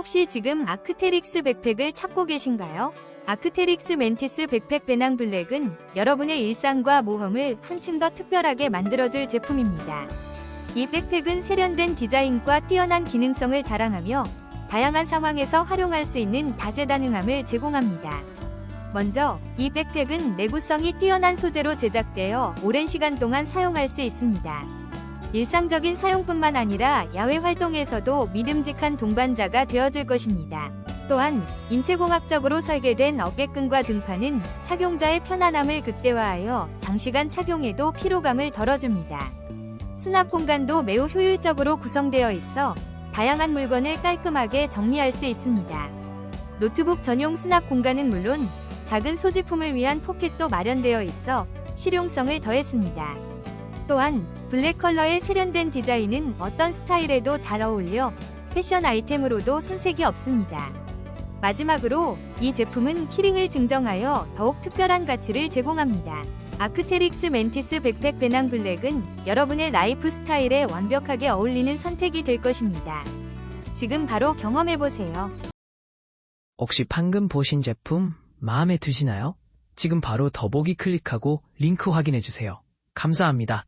혹시 지금 아크테릭스 백팩을 찾고 계신가요? 아크테릭스 멘티스 백팩 배낭 블랙은 여러분의 일상과 모험을 한층 더 특별하게 만들어줄 제품입니다. 이 백팩은 세련된 디자인과 뛰어난 기능성을 자랑하며 다양한 상황에서 활용할 수 있는 다재다능함을 제공합니다. 먼저 이 백팩은 내구성이 뛰어난 소재로 제작되어 오랜 시간 동안 사용할 수 있습니다. 일상적인 사용뿐만 아니라 야외 활동에서도 믿음직한 동반자가 되어줄 것입니다. 또한 인체공학적으로 설계된 어깨끈과 등판은 착용자의 편안함을 극대화하여 장시간 착용에도 피로감을 덜어줍니다. 수납 공간도 매우 효율적으로 구성되어 있어 다양한 물건을 깔끔하게 정리할 수 있습니다. 노트북 전용 수납 공간은 물론 작은 소지품을 위한 포켓도 마련되어 있어 실용성을 더했습니다. 또한 블랙 컬러의 세련된 디자인은 어떤 스타일에도 잘 어울려 패션 아이템으로도 손색이 없습니다. 마지막으로 이 제품은 키링을 증정하여 더욱 특별한 가치를 제공합니다. 아크테릭스 멘티스 백팩 배낭 블랙은 여러분의 라이프 스타일에 완벽하게 어울리는 선택이 될 것입니다. 지금 바로 경험해보세요. 혹시 방금 보신 제품 마음에 드시나요? 지금 바로 더보기 클릭하고 링크 확인해주세요. 감사합니다.